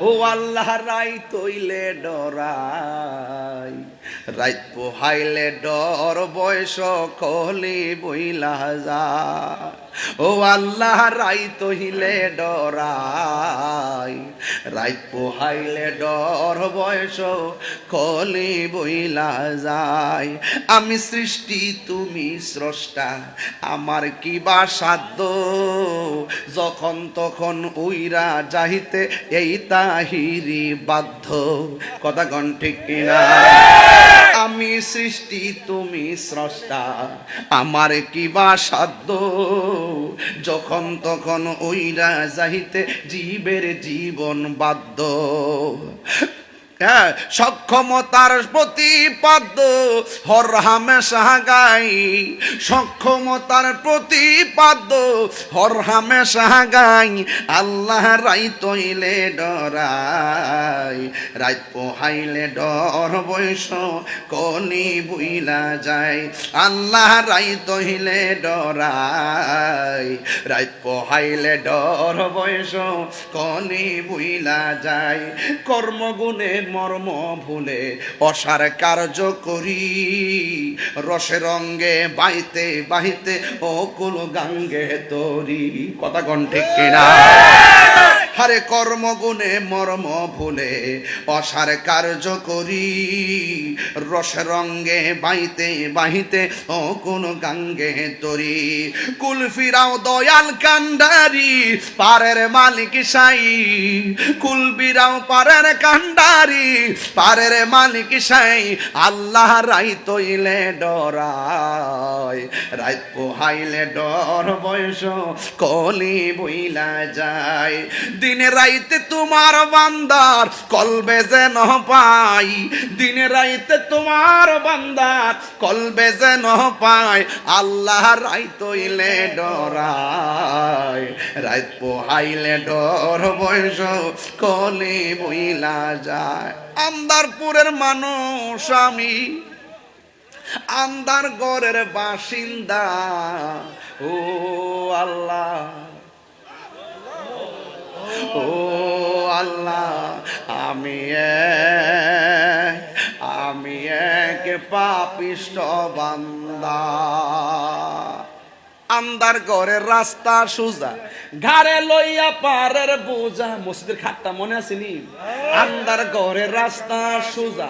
ও আল্লাহ রাই তৈলে ডরাই রাইত পোহাইলে ডর বয়স কলি বইলা যা। ও আল্লাহ রাই তহিলে ডরাই। রাইত পোহাইলে ডর বয়স কলি বইলা যায় আমি সৃষ্টি, তুমি স্রষ্টা, আমার কি বা সাধ্য? যখন তখন উইরা যাহিতে এই তাহিরি বাধ্য। কথা কন ঠিক কিনা? আমি সৃষ্টি, তুমি স্রষ্টা। আমার কি বা সাধ্য? যখন তখন ওইরা যাহিতে জীবের জীবন বাধ্য। হ্যাঁ সক্ষমতার প্রতিপাদ্য হর হামেশা গাই সক্ষমতার প্রতিপাদ্য হর হামেশা গাই আল্লাহ রাই তৈলে ডরাই। রাত পোহাইলে ডর বয়স কলি বুইলা যায়। আল্লাহ রাই তহিলে ডরাই। রাত পোহাইলে ডর বয়স কলি বুইলা যায়। কর্মগুণে মর্ম ভুলে অসার কার্য করি। রসে রঙ্গে বাইতে বাহিতে ও কুল গাঙ্গে তরি। কথা কন ঠিক কিনা? হারে কর্মগুণে মর্ম ভুলে অসার কার্য করি। রস রঙ্গে বাইতে বাহিতে ও কোন গাঙ্গে তরি। কুল ফিরাও দয়াল কান্ডারি পারের মালিক সাই। কুল বিরাও পারের কান্ডারি পারের মালিক সাই আল্লাহ রাই তৈলে ডরায় রাত পোহাইলে ডর বয়স, কলি বইলা যায়। দিনে রাইতে তোমার বান্দার কলবে যেন পাই। দিনে রাইতে তোমার বান্দার কলবে যেন পাই। আল্লাহ রাই তৈলে ডরায়। রাত পোহাইলে ডর বয়স, কলি বইলা যায়। আন্দারপুরের মানুষ আমি আন্দার গড়ের বাসিন্দা। ও আল্লাহ। ও আল্লাহ আমি আমি এক পাপিষ্ট বান্দা। আন্দার ঘরের রাস্তা সুজা। ঘাড়ে লইয়া পারের বোঝা। মসজিদের খাটটা মনে আসেনি আন্দার ঘরের রাস্তা সুজা।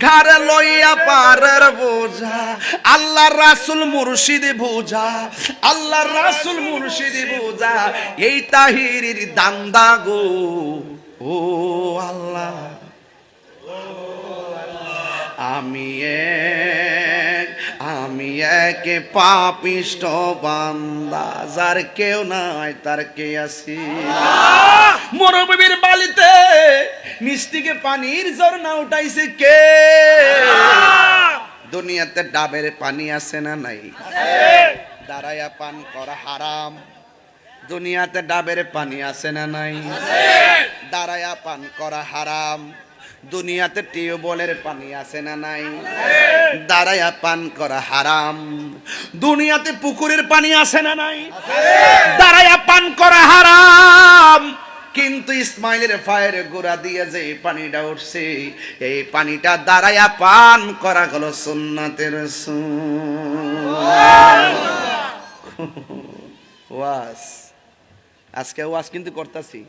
ঘাড়ে লইয়া পারের বোঝা। আল্লাহ রাসুল মুর্শিদ বোঝা। আল্লাহ রাসুল মুর্শিদ বোঝা। এই তাহিরির দান্দা গো। ও আল্লাহ। আমি আমি এক পাপিষ্ট বান্দা, যার কেউ নাই, তার কে আছি? মরুভূমির বালিতে মিষ্টিকে পানির ঝর্ণা উঠাইছে কে? দুনিয়াতে ডাবের পানি আছে না নাই? দাঁড়াইয়া পান করা, হারাম। দুনিয়াতে ডাবের পানি আছে না নাই? দাঁড়াইয়া পান করা, হারাম। দুনিয়াতে টিউবওয়েলের পানি আছে না নাই? দাঁড়াইয়া পান করা হারাম। দুনিয়াতে পুকুরের পানি আছে না নাই? দাঁড়াইয়া পান করা হারাম। কিন্তু ইসমাইলের ফায়ের গোড়া দিয়ে যে পানিটা উঠছে, এই পানিটা দাঁড়াইয়া পান করা গেল সুন্নাতের ওয়াস। আজকে ওয়াজ কিন্তু করতেছি।